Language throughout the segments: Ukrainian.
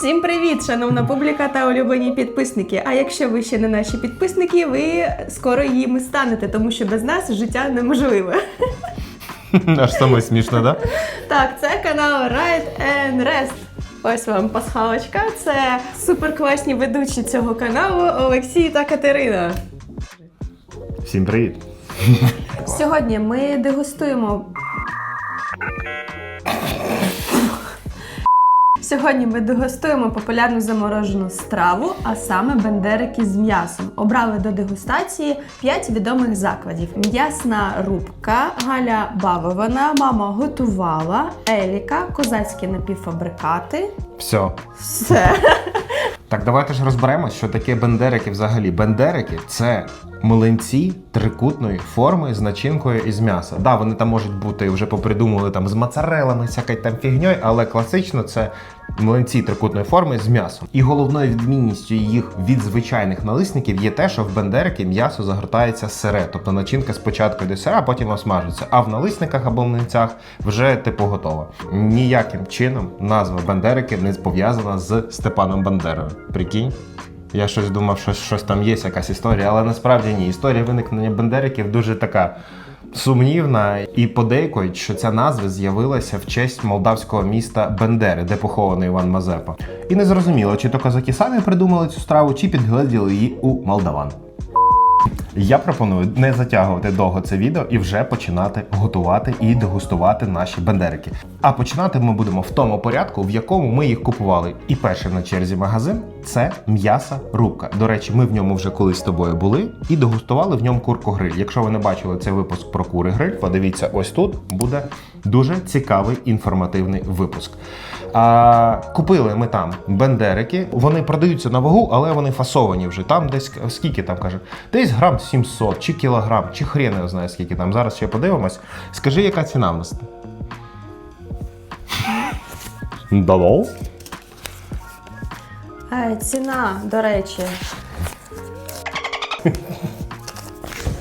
Всім привіт, шановна публіка та улюблені підписники. А якщо ви ще не наші підписники, ви скоро їми станете, тому що без нас життя неможливе. Аж саме смішно, да? Так, це канал Ride and Rest. Ось вам пасхалочка. Це суперкласні ведучі цього каналу Олексій та Катерина. Всім привіт. Сьогодні ми дегустуємо. Сьогодні ми дегустуємо популярну заморожену страву, а саме бендерики з м'ясом. Обрали до дегустації 5 відомих закладів: м'ясна рубка, Галя Бавована, мама готувала, Еліка, козацькі напівфабрикати. Все. Все. Так, давайте ж розберемось, що таке бендерики взагалі. Бендерики це млинці трикутної форми з начинкою із м'яса. Да, вони там можуть бути вже попридумували там з моцарелами, всякою там фігньою, але класично це млинці трикутної форми з м'ясом. І головною відмінністю їх від звичайних налисників є те, що в бендерики м'ясо загортається сире, тобто начинка спочатку йде сира, а потім осмажується. А в налисниках або млинцях вже типу готова. Ніяким чином назва бендерики не пов'язана з Степаном Бандерою. Прикинь. Я щось думав, що щось там є, якась історія, але насправді ні. Історія виникнення бендериків дуже така сумнівна, і подейкують, що ця назва з'явилася в честь молдавського міста Бендери, де похований Іван Мазепа. І не зрозуміло, чи то козаки самі придумали цю страву, чи підгледіли її у молдаван. Я пропоную не затягувати довго це відео і вже починати готувати і дегустувати наші бендерики. А починати ми будемо в тому порядку, в якому ми їх купували. І перший на черзі магазин це м'яса рубка. До речі, ми в ньому вже колись з тобою були і дегустували в ньому курку гриль. Якщо ви не бачили цей випуск про кури гриль, подивіться ось тут буде дуже цікавий інформативний випуск. А, купили ми там бендерики. Вони продаються на вагу, але вони фасовані вже. Там десь скільки там каже? Десь грам 700 чи кілограм, чи хрен я знаю, скільки там. Зараз ще подивимось. Скажи, яка ціна в нас? Долол? Е, Ціна, до речі.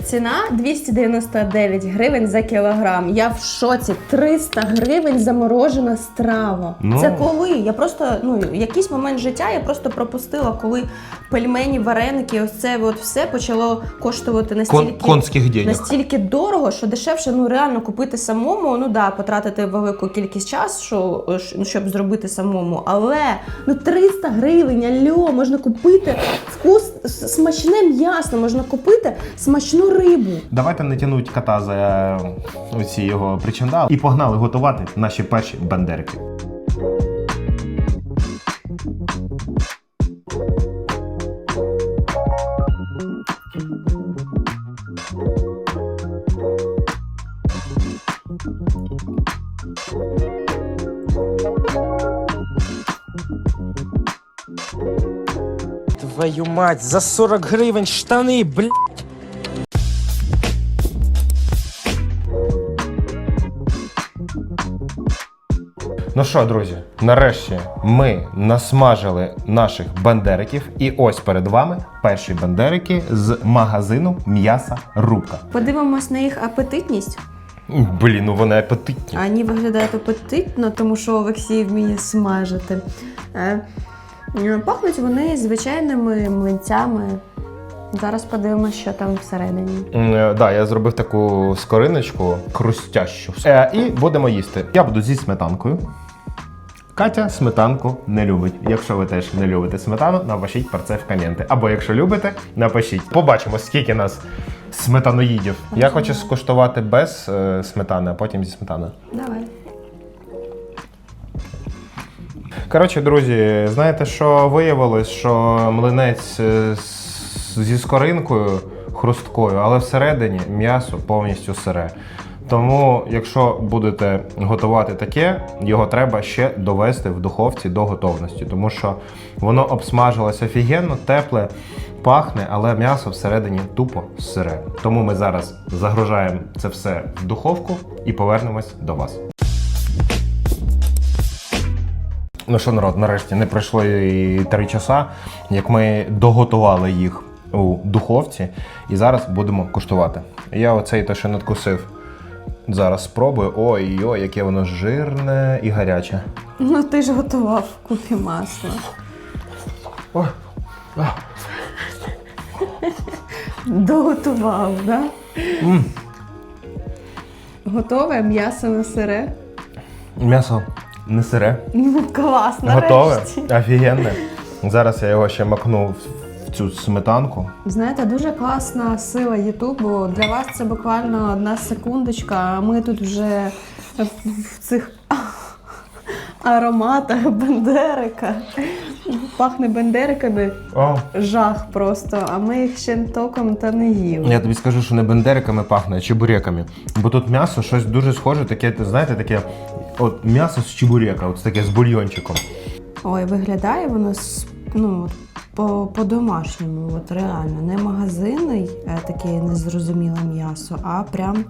Ціна 299 гривень за кілограм. Я в шоці. 300 гривень заморожена страва. Ну. Це коли? Я просто, ну, якийсь момент життя я просто пропустила, коли пельмені, вареники, ось це от все почало коштувати настільки. конських денег. Настільки дорого, що дешевше ну реально купити самому. Ну да, потратити велику кількість часу, що, ну, щоб зробити самому. Але ну 300 гривень, альо, можна купити вкус смачне м'ясо, можна купити смачну рибу. Давайте не тянуть кота за е, оці його причиндали і погнали готувати наші перші бендерики. Твою мать, за 40 гривень штани, блядь. Ну що, друзі, нарешті ми насмажили наших бандериків, і ось перед вами перші бандерики з магазину м'яса рубка. Подивимось на їх апетитність. Блін, ну вони апетитні. Вони виглядають апетитно, тому що Олексій вміє смажити. Е, е, Пахнуть вони звичайними млинцями. Зараз подивимося, що там всередині. Е, Да, я зробив таку скориночку хрустящу. Е, і будемо їсти. Я буду зі сметанкою. Катя сметанку не любить. Якщо ви теж не любите сметану, напишіть про це в коменти. Або якщо любите, напишіть. Побачимо, скільки нас сметаноїдів. Я хочу скуштувати без е, сметани, а потім зі сметаною. Давай. Коротше, друзі, знаєте, що виявилось, що млинець е, з- зі скоринкою хрусткою, але всередині м'ясо повністю сире. Тому, якщо будете готувати таке, його треба ще довести в духовці до готовності, тому що воно обсмажилось офігенно, тепле, пахне, але м'ясо всередині тупо сире. Тому ми зараз загружаємо це все в духовку і повернемось до вас. Ну що, народ, нарешті не пройшло і три часа, як ми доготували їх у духовці, і зараз будемо куштувати. Я оцей те, що надкусив, Зараз спробую. Ой-ой, яке воно жирне і гаряче. Ну ти ж готував купі масла. А. Доготував, да? М. Готове м'ясо на сире. М'ясо не сире. Ну, клас, Готове? Офігенне. Зараз я його ще макну в- цю сметанку. Знаєте, дуже класна сила Ютубу. Для вас це буквально одна секундочка, а ми тут вже в цих ароматах бендерика. Пахне бендериками. О. Жах просто, а ми їх ще током та не їли. Я тобі скажу, що не бендериками пахне, а чебуреками. Бо тут м'ясо щось дуже схоже, таке, знаєте, таке от м'ясо з чебурека, от таке з бульйончиком. Ой, виглядає воно ну, по-домашньому, от реально. Не магазинний е, таке незрозуміле м'ясо, а прям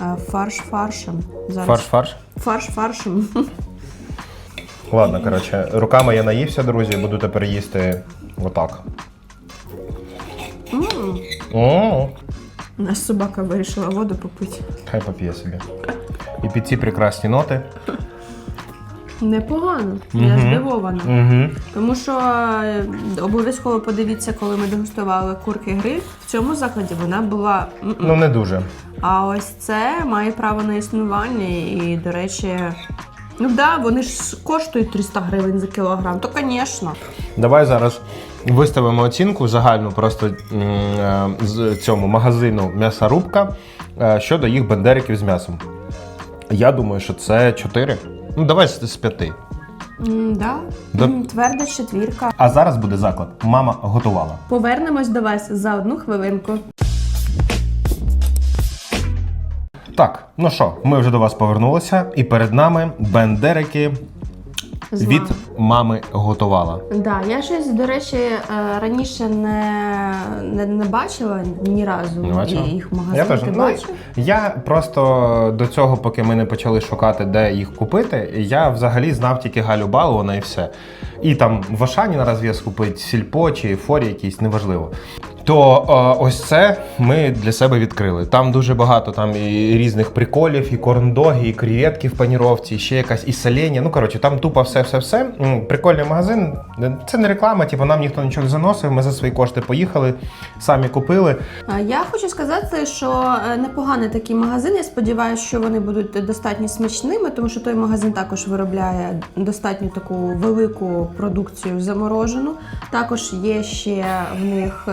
е, фарш фаршем. Зараз. Фарш-фарш. Фарш фаршем. Ладно, коротше, руками я наївся, друзі, буду тепер їсти отак. О, Наш собака вирішила воду попити. хай поп'є собі. І під ці прекрасні ноти. Непогано, я Мгм. здивована. Угу. Тому що е, обов'язково подивіться, коли ми дегустували курки гриль. В цьому закладі вона була. м-м. Ну не дуже. А ось це має право на існування. І, до речі, ну да, вони ж коштують 300 гривень за кілограм, то звісно. Давай зараз виставимо оцінку загальну просто м, е, з цьому магазину м'ясорубка е, щодо їх бендериків з м'ясом. Я думаю, що це 4. Ну, давай з з п'яти. М, да. Да. М, Тверда четвірка. А зараз буде заклад. Мама готувала. Повернемось до вас за одну хвилинку. Так, ну що, ми вже до вас повернулися, і перед нами бендерики З від мами готувала. Да, я щось, до речі, е, раніше не, не, не бачила ні разу Не бачила? їх в магазині. Я теж ну, я просто до цього, поки ми не почали шукати, де їх купити, я взагалі знав тільки Галю Балована і все. І там в Ашані на розв'яз купити сільпо чи форі якісь, неважливо. То е, ось це ми для себе відкрили. Там дуже багато там і різних приколів, і корндоги, і креветки в паніровці, і ще якась і соленя. Ну коротше, там тупо все-все-все. Прикольний магазин. Це не реклама, типу нам ніхто нічого не заносив. Ми за свої кошти поїхали, самі купили. Я хочу сказати, що е, непоганий такий магазин. Я сподіваюся, що вони будуть достатньо смачними, тому що той магазин також виробляє достатньо таку велику продукцію заморожену. Також є ще в них.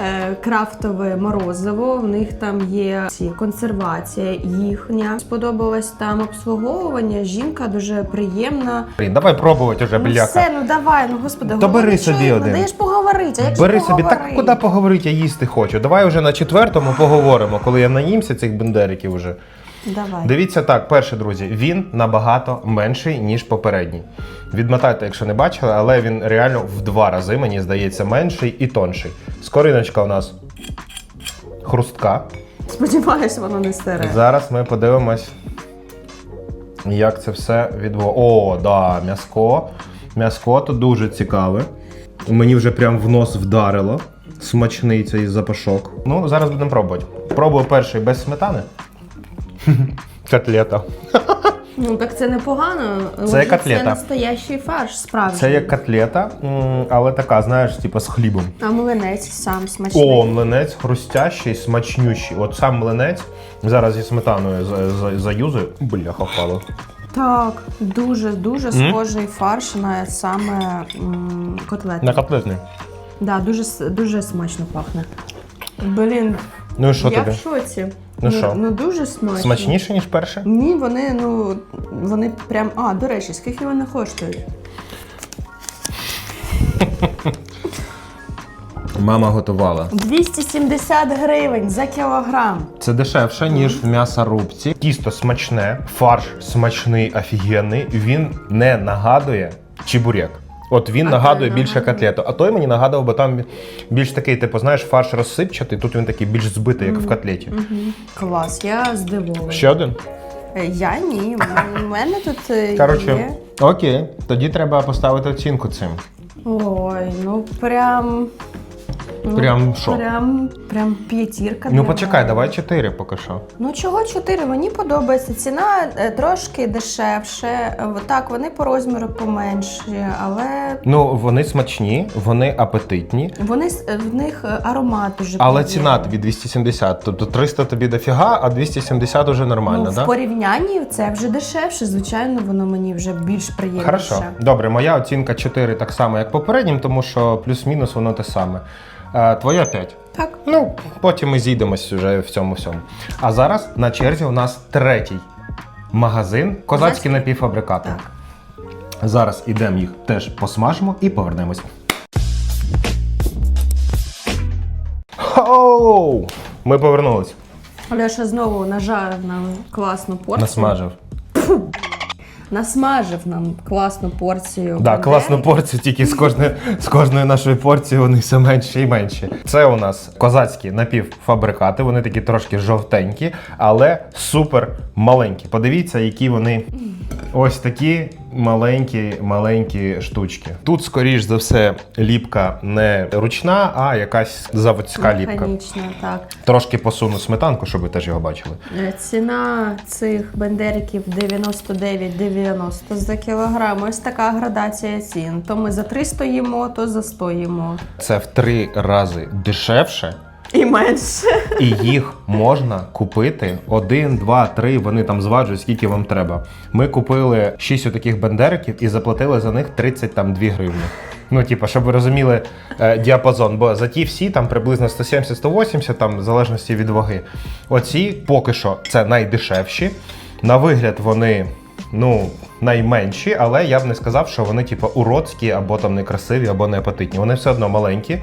Е, Крафтове морозиво, в них там є ці консервація їхня. Сподобалось там обслуговування. Жінка дуже приємна. Давай пробувати вже, Ну бляха. все, ну давай, ну господи, То бери собі один. Даєш поговорити, а як Бери собі, так куди поговорити, я їсти хочу. Давай вже на четвертому поговоримо, коли я наїмся цих бендериків уже. Давай. Дивіться так, перше, друзі, він набагато менший, ніж попередній. Відмотайте, якщо не бачили, але він реально в два рази, мені здається, менший і тонший. Скориночка у нас хрустка. Сподіваюсь, воно не сире. Зараз ми подивимось, як це все відбувається. О, да, м'яско. М'яско тут дуже цікаве. Мені вже прям в нос вдарило. Смачний цей запашок. Ну, зараз будемо пробувати. Пробую перший без сметани. Котлета. Ну так це непогано. Це Отже, котлета. Це настоящий фарш, справжній. Це як котлета, але така, знаєш, типу з хлібом. А млинець сам смачний. О, млинець хрустящий, смачнющий. От сам млинець. Зараз зі сметаною за- за- заюзаю. Бляха впало. Так, дуже дуже схожий фарш на саме м, котлети. На котлетний. Да, дуже дуже смачно пахне. Блін, Ну що я тобі? в шоці. Ну що? ну дуже смачно. Смачніше, ніж перше? Ні, вони, ну, вони прям. А, до речі, скільки вони коштують? Мама готувала. 270 гривень за кілограм. Це дешевше, ніж в м'ясорубці. Тісто смачне, фарш смачний, офігенний. Він не нагадує чебурек. От він А нагадує більше котлету. А той мені нагадував, бо там більш такий, типу, знаєш, фарш розсипчатий, тут він такий більш збитий, як в котлеті. Клас, я здивована. Ще один? Е, Я ні. У мене тут е, Коротше, є. окей, тоді треба поставити оцінку цим. Ой, ну прям. Ну, Прям що? Прям, прям п'ятірка. Ну почекай, давай 4 поки що. Ну чого 4? Мені подобається. Ціна е, трошки дешевше. Е, Так, вони по розміру поменші, але Ну, вони смачні, вони апетитні. вони е, в них аромат дуже Але приємний. ціна тобі 270, тобто 300 тобі дофіга, а 270 уже нормально, ну, да? в порівнянні це вже дешевше. Звичайно, воно мені вже більш приємніше. Хорошо. Добре, моя оцінка 4 так само, як попереднім, тому що плюс-мінус воно те саме. Твоя 5. Так. Ну, потім ми зійдемось вже в цьому всьому. А зараз на черзі у нас третій магазин козацькі Козацький? напівфабрикати. Так. Зараз ідемо їх теж посмажимо і повернемось. Хоу! Ми повернулись. Леша знову нажарив нам класну порцію. Насмажив. Насмажив нам класну порцію. Да, класну порцію, тільки з кожної, з кожної нашої порції вони все менше і менше. Це у нас козацькі напівфабрикати, вони такі трошки жовтенькі, але супер маленькі. Подивіться, які вони ось такі маленькі, маленькі штучки. Тут, скоріш за все, ліпка не ручна, а якась заводська ліпка. Механічна, так. Трошки посуну сметанку, щоб ви теж його бачили. Е, Ціна цих бендериків 99,90 за кілограм. Ось така градація цін. То ми за 300 їмо, то за 100 їмо. Це в три рази дешевше. І менше. І їх можна купити один, два, три. Вони там зважують, скільки вам треба. Ми купили 6 отаких бендериків і заплатили за них 32 гривні. Ну, типа, щоб ви розуміли е, діапазон, бо за ті всі там приблизно 170-180, там в залежності від ваги. Оці поки що це найдешевші. На вигляд вони. Ну, найменші, але я б не сказав, що вони, типу, уродські або там некрасиві, або неапетитні. Вони все одно маленькі,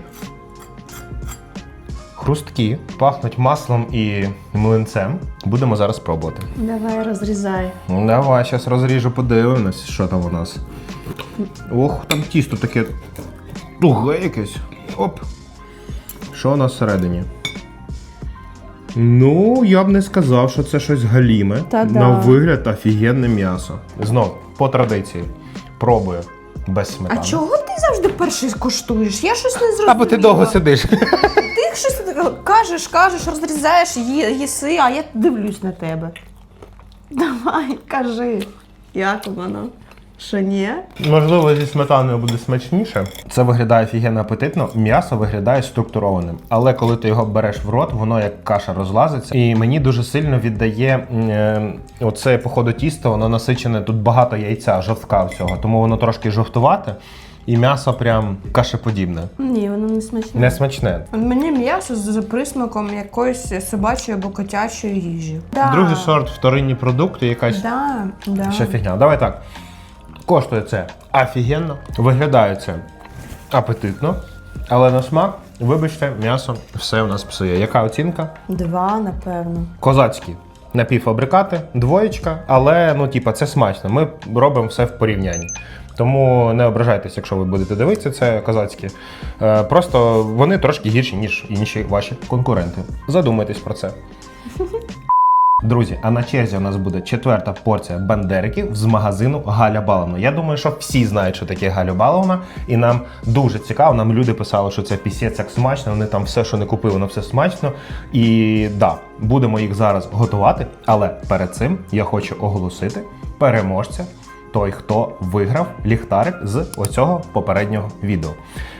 хрусткі, пахнуть маслом і млинцем. Будемо зараз пробувати. Давай розрізай. Ну, Давай, зараз розріжу, подивимось, що там у нас. Ох, там тісто таке туге якесь. Оп. Що у нас всередині? Ну, я б не сказав, що це щось галіме. Та-да. На вигляд офігенне м'ясо. Знов, по традиції, пробую без А чого ти завжди перший коштуєш? Я щось не зрозуміла. Або ти довго сидиш. Ти щось кажеш, кажеш, розрізаєш, ї- їси, а я дивлюсь на тебе. Давай, кажи, як воно? Що ні? Можливо, зі сметаною буде смачніше. Це виглядає офігенно апетитно, м'ясо виглядає структурованим. Але коли ти його береш в рот, воно як каша розлазиться. І мені дуже сильно віддає е, оце, походу, тісто, воно насичене, тут багато яйця, жовтка всього, тому воно трошки жовтувате, і м'ясо прям кашеподібне. Ні, воно не смачне. Не смачне. Мені м'ясо з присмаком якоїсь собачої або котячої їжі. Да. Другий сорт вторинні продукти, якась Да, да. Ще фігня. Давай так. Коштує це офігенно, виглядає це апетитно, але на смак, вибачте, м'ясо все у нас псує. Яка оцінка? Два, напевно. Козацькі напівфабрикати, двоєчка, але ну, типа, це смачно. Ми робимо все в порівнянні. Тому не ображайтесь, якщо ви будете дивитися, це козацькі. Е, просто вони трошки гірші, ніж інші ваші конкуренти. Задумайтесь про це. Друзі, а на черзі у нас буде четверта порція бандериків з магазину Галя Баловна. Я думаю, що всі знають, що таке Галя Баловна, і нам дуже цікаво. Нам люди писали, що це пісець як смачно. Вони там все, що не купили, воно все смачно. І да, будемо їх зараз готувати. Але перед цим я хочу оголосити переможця. Той, хто виграв ліхтарик з оцього попереднього відео.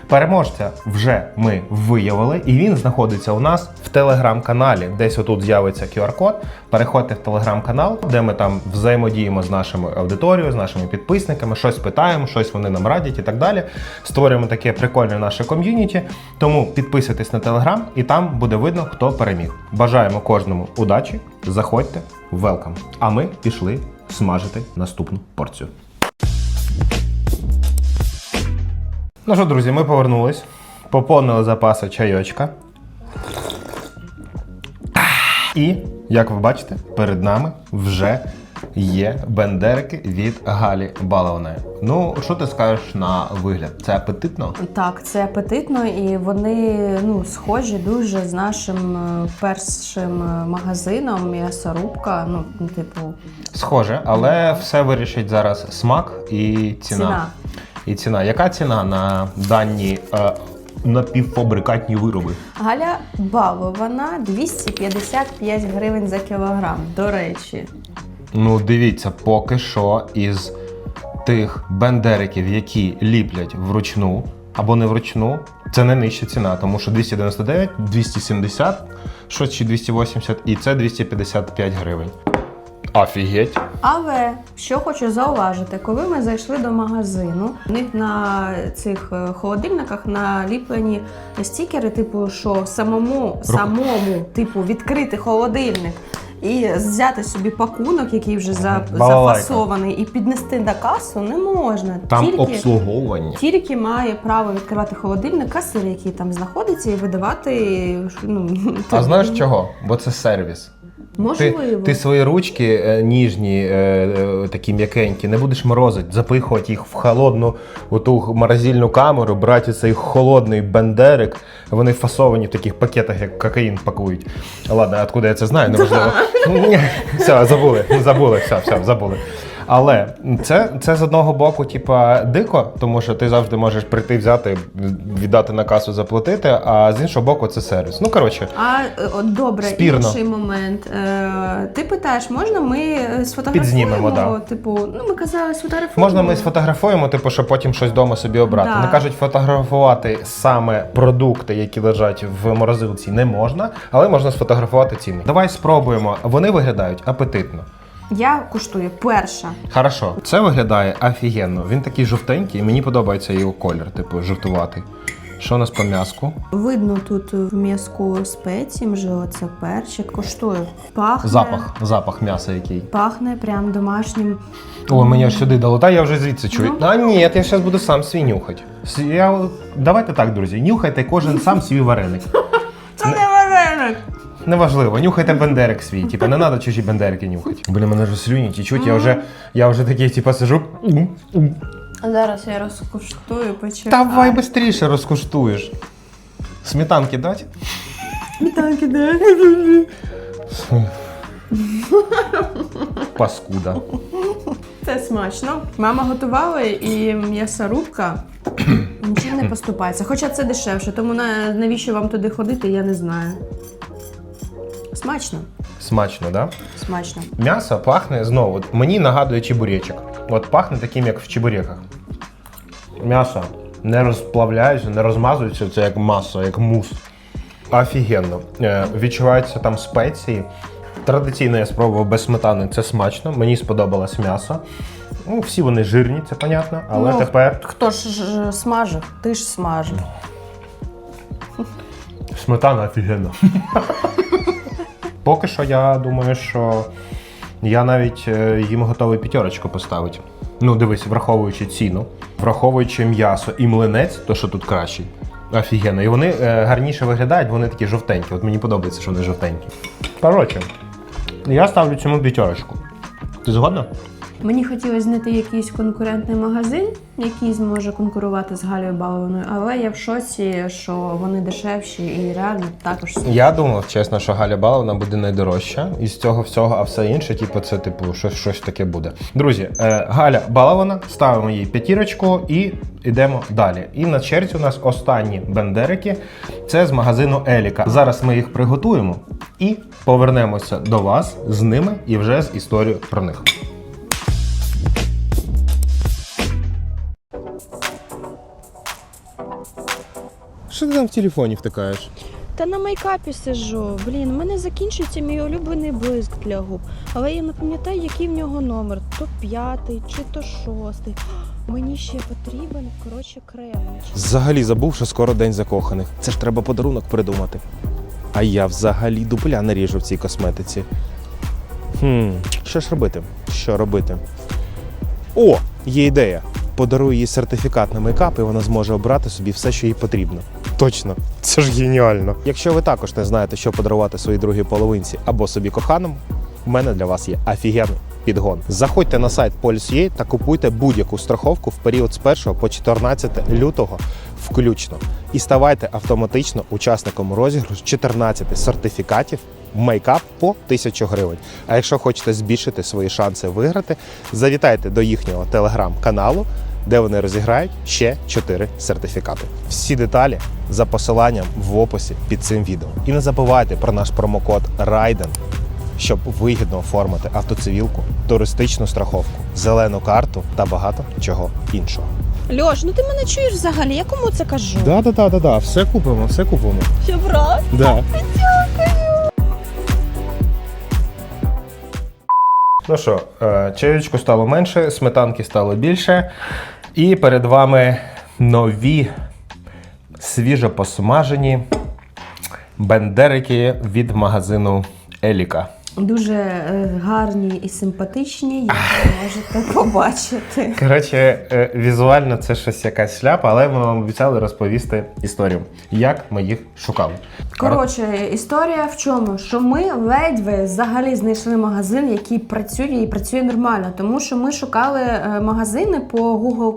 Переможця вже ми виявили, і він знаходиться у нас в телеграм-каналі. Десь отут з'явиться QR-код. Переходьте в телеграм-канал, де ми там взаємодіємо з нашою аудиторією, з нашими підписниками, щось питаємо, щось вони нам радять і так далі. Створюємо таке прикольне наше ком'юніті. Тому підписуйтесь на телеграм, і там буде видно, хто переміг. Бажаємо кожному удачі. Заходьте, велкам. А ми пішли смажити наступну порцію. Ну що, друзі, ми повернулись, поповнили запаси чайочка. І, як ви бачите, перед нами вже є бендерики від Галі Баловної. Ну, що ти скажеш на вигляд? Це апетитно? Так, це апетитно, і вони ну, схожі дуже з нашим е, першим е, магазином м'ясорубка. Ну, ну, типу, Схоже, але все вирішить зараз смак і ціна. ціна. І ціна. Яка ціна на дані е, напівфабрикатні вироби. Галя балована 255 гривень за кілограм. До речі, Ну, дивіться, поки що із тих бендериків, які ліплять вручну або не вручну, це не нижча ціна, тому що 299, 270, щось чи 280, і це 255 гривень. Офігеть. Але що хочу зауважити, коли ми зайшли до магазину, у них на цих е, холодильниках наліплені стікери, типу, що самому, самому, типу, відкрити холодильник. І взяти собі пакунок, який вже за, зафасований, і піднести на касу не можна. Там Тільки, обслуговування. тільки має право відкривати холодильник касир, який там знаходиться, і видавати. Ну, А знаєш чого? Бо це сервіс. Ти, можливо. ти свої ручки е, ніжні, е, е, такі м'якенькі, не будеш морозити, запихувати їх в холодну оту морозильну камеру, брати цей холодний бендерик. Вони фасовані в таких пакетах, як кокаїн пакують. Ладно, откуда я це знаю, неважливо. Все, забули, забули, все, все, забули. Але це, це з одного боку, типа, дико, тому що ти завжди можеш прийти, взяти, віддати на касу, заплатити, а з іншого боку, це сервіс. Ну коротше, А е, от добре, Спірно. інший момент. Е, ти питаєш, можна ми сфотографуємо? Да. Типу, ну ми казали, сфотографуємо. Можна ми сфотографуємо, типу, щоб потім щось вдома собі обрати. Да. Не кажуть, фотографувати саме продукти, які лежать в морозилці, не можна, але можна сфотографувати ціни. Давай спробуємо. Вони виглядають апетитно. Я куштую перша. Хорошо, це виглядає офігенно. Він такий жовтенький, і мені подобається його колір, типу, жовтуватий. Що у нас по м'язку? Видно тут в м'язку спеції, можливо, це перчик. Куштую. Пахне. Запах, запах м'яса який. Пахне прям домашнім. О, мені аж сюди дало. Та я вже звідси чую. Ну. А ні, я зараз буду сам свій нюхати. Я... Давайте так, друзі, нюхайте кожен сам свій вареник. Це не вареник! Неважливо, нюхайте бендерик свій. Типа, не треба чужі бендерики нюхати. Блін, мене вже слюні тічуть, я вже, я вже такий, типа, сижу. Зараз я розкуштую, почекай. Давай швидше розкуштуєш. Сметанки дать? Так, іде. Паскуда. Це смачно. Мама готувала і м'ясорубка нічим не поступається. Хоча це дешевше, тому навіщо вам туди ходити, я не знаю. Смачно. Смачно, да? Смачно. М'ясо пахне знову. от Мені нагадує чебуречок. От пахне таким, як в чебуреках. М'ясо не розплавляється, не розмазується, це як маса, як мус. Офігенно. Е, відчуваються там спеції. Традиційно я спробував без сметани, це смачно. Мені сподобалось м'ясо. Ну, всі вони жирні, це понятно, але Ну, тепер Хто ж ж смажив? Ти ж смажив. Сметана офігенна. Поки що я думаю, що я навіть е, їм готовий п'ятерочку поставити. Ну, дивись, враховуючи ціну, враховуючи м'ясо і млинець, то що тут кращий. Офігенно. І вони е, гарніше виглядають, вони такі жовтенькі. От мені подобається, що вони жовтенькі. Коротше, я ставлю цьому п'ятерочку. Ти згодна? Мені хотілося знайти якийсь конкурентний магазин, який зможе конкурувати з Галею Балованою, але я в шоці, що вони дешевші і реально також. Я думав, чесно, що Галя Баловна буде найдорожча із цього всього, а все інше, типу, це типу щось, щось таке буде. Друзі, е, Галя Балована, ставимо їй п'ятірочку і йдемо далі. І на черзі у нас останні бендерики. Це з магазину Еліка. Зараз ми їх приготуємо і повернемося до вас з ними і вже з історією про них. Що ти там в телефоні втикаєш? Та на мейкапі сижу. Блін, у мене закінчується мій улюблений блиск для губ. Але я не пам'ятаю, який в нього номер. То п'ятий чи то шостий. Мені ще потрібен, коротше, крем. Взагалі забув, що скоро день закоханих. Це ж треба подарунок придумати. А я взагалі дупля не ріжу в цій косметиці. Хм, що ж робити? Що робити? О, є ідея. Подарую їй сертифікат на мейкап, і вона зможе обрати собі все, що їй потрібно. Точно, це ж геніально. Якщо ви також не знаєте, що подарувати своїй другій половинці або собі коханому, в мене для вас є офігенний підгон. Заходьте на сайт Policy.ua та купуйте будь-яку страховку в період з 1 по 14 лютого включно. І ставайте автоматично учасником розіграшу 14 сертифікатів мейкап по 1000 гривень. А якщо хочете збільшити свої шанси виграти, завітайте до їхнього телеграм-каналу де вони розіграють ще 4 сертифікати. Всі деталі за посиланням в описі під цим відео. І не забувайте про наш промокод RAIDEN, щоб вигідно оформити автоцивілку, туристичну страховку, зелену карту та багато чого іншого. Льош, ну ти мене чуєш взагалі? Я кому це кажу? Да, да, да, да, да, все купимо, все купимо. Що брат? Да. Ну що, е, чаєчку стало менше, сметанки стало більше. І перед вами нові свіжо посмажені бендерики від магазину Еліка. Дуже е, гарні і симпатичні, як ви можете побачити. Коротше, е, візуально це щось якась шляпа, але ми вам обіцяли розповісти історію, як ми їх шукали. Коротше, історія в чому? Що ми ледве взагалі знайшли магазин, який працює і працює нормально, тому що ми шукали е, магазини по Google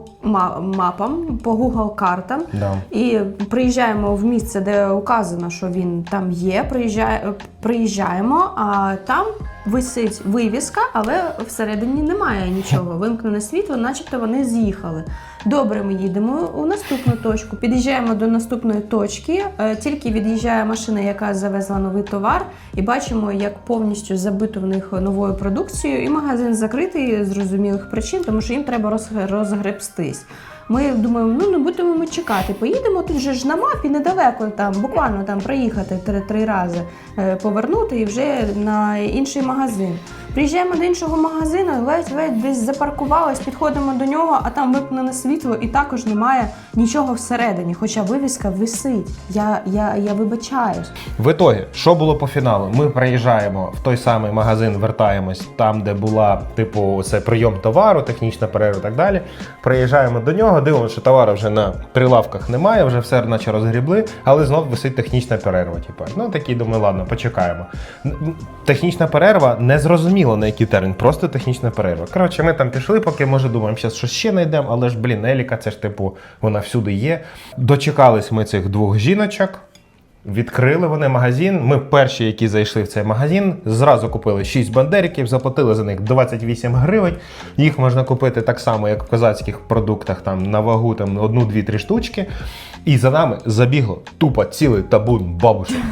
мапам, по Google картам. Да. І приїжджаємо в місце, де указано, що він там є. Приїжджає, приїжджаємо, а там висить вивіска, але всередині немає нічого. Вимкнене світло, начебто вони з'їхали. Добре, ми їдемо у наступну точку. Під'їжджаємо до наступної точки. е, Тільки від'їжджає машина, яка завезла новий товар, і бачимо, як повністю забито в них новою продукцією, і магазин закритий з зрозумілих причин, тому що їм треба роз- розгребстись. Ми думаємо, ну не будемо ми чекати. Поїдемо тут же ж на мапі недалеко, там буквально там проїхати три, три рази, е, повернути і вже на інший магазин. Приїжджаємо до іншого магазину, ледь-ледь десь запаркувались, підходимо до нього, а там вимкнене світло і також немає нічого всередині. Хоча вивіска висить. Я, я, я вибачаюсь. В ітогі, що було по фіналу? Ми приїжджаємо в той самий магазин, вертаємось там, де була типу це прийом товару, технічна перерва і так далі. Приїжджаємо до нього, дивимося, що товару вже на прилавках немає, вже все наче розгрібли, але знов висить технічна перерва. Типу. Ну такі думаю, ладно, почекаємо. Технічна перерва не зрозуміло на який термін, просто технічна перерва. Коротше, ми там пішли, поки може думаємо, зараз щось ще знайдемо, але ж блін, Еліка, це ж типу, вона всюди є. Дочекались ми цих двох жіночок. Відкрили вони магазин. Ми перші, які зайшли в цей магазин, зразу купили 6 бандериків, заплатили за них 28 гривень. Їх можна купити так само, як в козацьких продуктах, там на вагу там одну, дві, три штучки. І за нами забігло тупо цілий табун бабушок.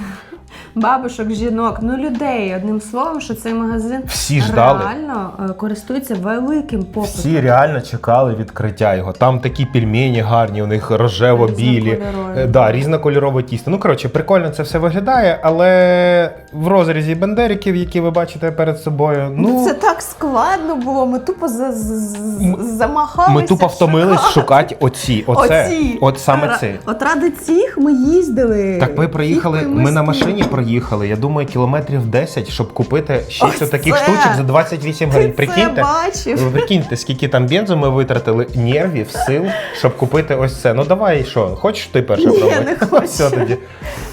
Бабушок, жінок, ну людей. Одним словом, що цей магазин Всі ждали. реально е, користується великим попитом. Всі реально чекали відкриття його. Там такі пельмені гарні, у них рожево-білі, Різнокольорові. е, да, різнокольорове тісто. Ну коротше, прикольно це все виглядає, але в розрізі бендериків, які ви бачите перед собою, ну це так складно було. Ми тупо за, з- з- замахалися. ми тупо втомились шукати. оці. Оце, Оці. от саме Ра- це. От ради цих ми їздили. Так ми приїхали, Їх ми на машині проїхали, я думаю, кілометрів 10, щоб купити 6 Ось таких це! штучок за 28 Ти гривень. це Прикиньте, бачив. ви прикиньте, скільки там бензу ми витратили, нервів, сил, щоб купити ось це. Ну давай, що, хочеш ти перше Ні, пробувати? не хочу. Все тоді.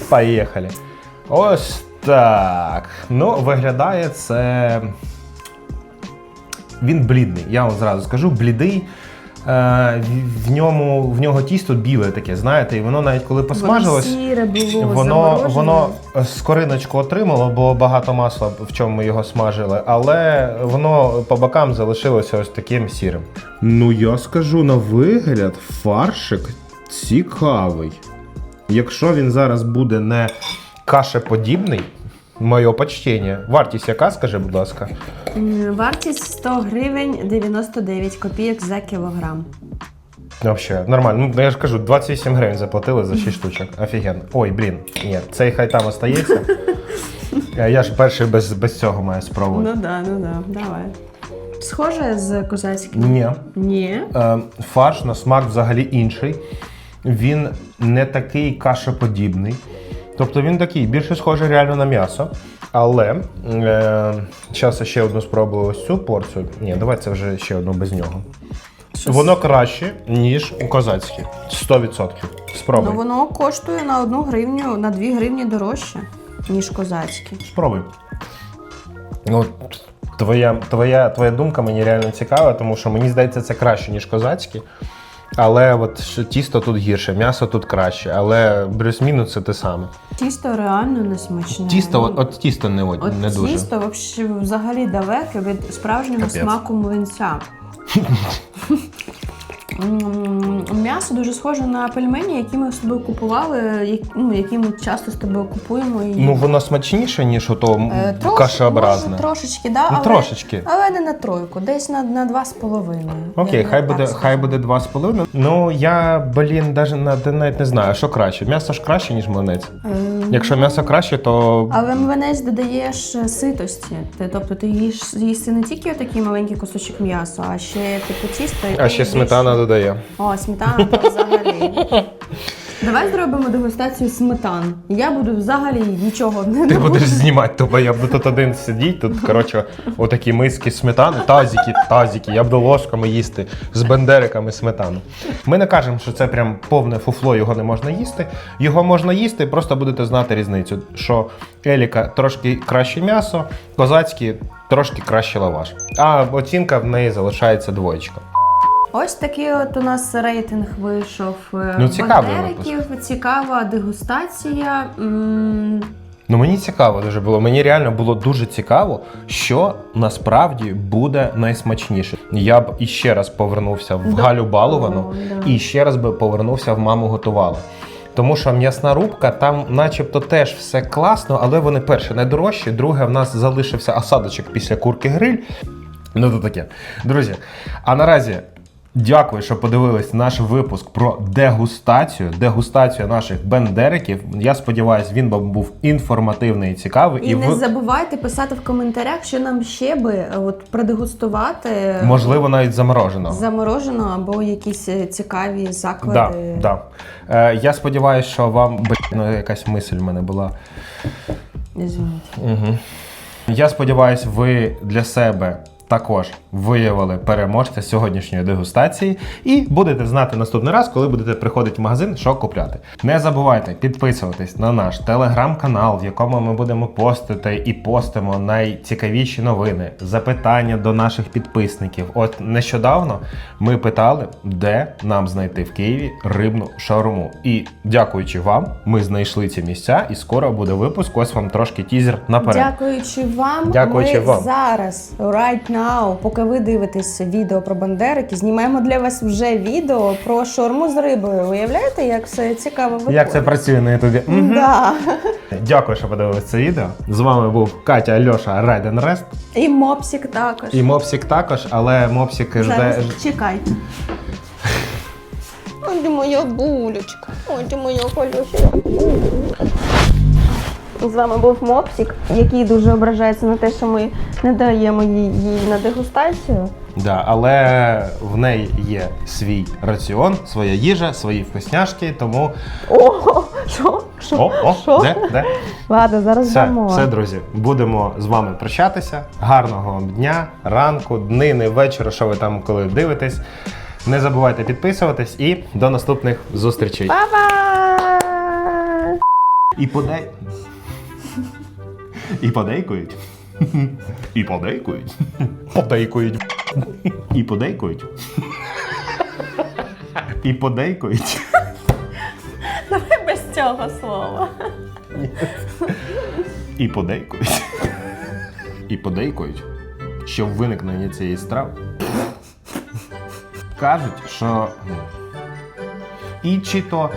Поїхали. Ось так. Ну, виглядає це. Він блідний, я вам зразу скажу, блідий. Е, в- ньому, в нього тісто біле таке, знаєте, і воно навіть коли посмажилось, Воно сіре було, Воно, воно скориночку отримало, бо багато масла, в чому ми його смажили, але воно по бокам залишилося ось таким сірим. Ну, я скажу на вигляд, фаршик цікавий. Якщо він зараз буде не кашеподібний, моє почтення. Вартість яка, скажи, будь ласка. Вартість 100 гривень 99 копійок за кілограм. Взагалі, нормально. Ну, я ж кажу, 28 гривень заплатили за 6 штучок. Офігенно. Ой, блін, ні, цей хай там остається. Е, Я ж перший без, без цього маю спробувати. Ну да, ну да, давай. Схоже з козацьким? Ні. Ні. Е, фарш на смак взагалі інший. Він не такий кашеподібний. Тобто він такий, більше схожий реально на м'ясо. Але е, зараз я ще одну спробую ось цю порцію. Ні, давай це вже ще одну без нього. Щось- Воно краще, ніж у козацькій. 100%. Спробуй. Ну воно коштує на 1 гривню, на 2 гривні дорожче, ніж козацьке. Спробуй. Ну, твоя, твоя, твоя думка мені реально цікава, тому що мені здається, це краще, ніж козацькі. Але от що тісто тут гірше, м'ясо тут краще, але брюс-мінус це те саме. Тісто реально не смачне. Тісто, Ну, от, от тісто не, от, От не дуже. тісто вообще взагалі далеке від справжнього Капець. смаку млинця. м'ясо дуже схоже на пельмені, які ми з тобою купували, як- ну, які ми часто з тобою купуємо. І... Ну воно смачніше, ніж ото Е, трош- кашеобразне. Може, трошечки, да, Ну, але, трошечки. але не на тройку, десь на, на два з половиною. Окей, Я- хай буде, скажу. хай буде два з половиною. Ну я, блін, даже навіть не знаю, що краще. М'ясо ж краще, ніж млинець. Ем, Якщо м'ясо краще, то Але млинець додаєш е, ситості. Ти, тобто ти їш їсти не тільки такий маленький кусочок м'яса, а ще типу тісто. а ще сметана додає. О, сметана то взагалі. Давай зробимо дегустацію сметан. Я буду взагалі нічого не Ти будеш знімати, тобто я буду тут один сидіти, тут, коротше, отакі миски сметани, тазики, тазики, я буду ложками їсти з бендериками сметану. Ми не кажемо, що це прям повне фуфло, його не можна їсти. Його можна їсти, просто будете знати різницю, що еліка трошки краще м'ясо, козацькі трошки краще лаваш. А оцінка в неї залишається двоєчка. Ось такий от у нас рейтинг вийшов. е, Ну, бандериків. Цікава дегустація. Ну мені цікаво дуже було. Мені реально було дуже цікаво, що насправді буде найсмачніше. Я б іще раз повернувся в Да. Галю Балувану О, да. і ще раз би повернувся в маму готувала. Тому що м'ясна рубка там, начебто, теж все класно, але вони перше найдорожчі. Друге, в нас залишився осадочок після курки гриль. Ну то таке. Друзі, а наразі. Дякую, що подивились наш випуск про дегустацію, дегустацію наших бендериків. Я сподіваюся, він вам був інформативний і цікавий. І, не ви, забувайте писати в коментарях, що нам ще би е, от продегустувати можливо, навіть заморожено. заморожено або якісь е, цікаві заклади. да. Е, я сподіваюся, що вам ну, якась мисль в мене була. Угу. Я сподіваюся, ви для себе також виявили переможця сьогоднішньої дегустації і будете знати наступний раз, коли будете приходити в магазин, що купляти. Не забувайте підписуватись на наш телеграм-канал, в якому ми будемо постити і постимо найцікавіші новини, запитання до наших підписників. От нещодавно ми питали, де нам знайти в Києві рибну шаурму. І дякуючи вам, ми знайшли ці місця, і скоро буде випуск. Ось вам трошки тізер наперед. Дякуючи вам, Дякуючи ми вам. зараз, right now, поки ви дивитесь відео про бандерики, знімаємо для вас вже відео про шаурму з рибою. Уявляєте, як все цікаво виходить? Як це працює на ютубі? Мгм. Да. Дякую, що подивились це відео. З вами був Катя Альоша Райден Рест І мопсик також. і Мопсік також, але Мопсік жде. Зараз чекайте. Ой, ти моя булечка. Ой, ти моя колюся. З вами був Мопсик, який дуже ображається на те, що ми не даємо їй на дегустацію. Да, але в неї є свій раціон, своя їжа, свої вкусняшки, тому. О, що? Що? О, о, Що? де? Де? Ладно, зараз Все, дамо. все, друзі, будемо з вами прощатися. Гарного вам дня, ранку, днини, вечора, що ви там коли дивитесь. Не забувайте підписуватись і до наступних зустрічей. Па-па! І подай. І подейкують. І подейкують. Подейкують. І подейкують. І подейкують. Без цього слова. І подейкують. І подейкують, що виникнення цієї страви. Кажуть, що і чи то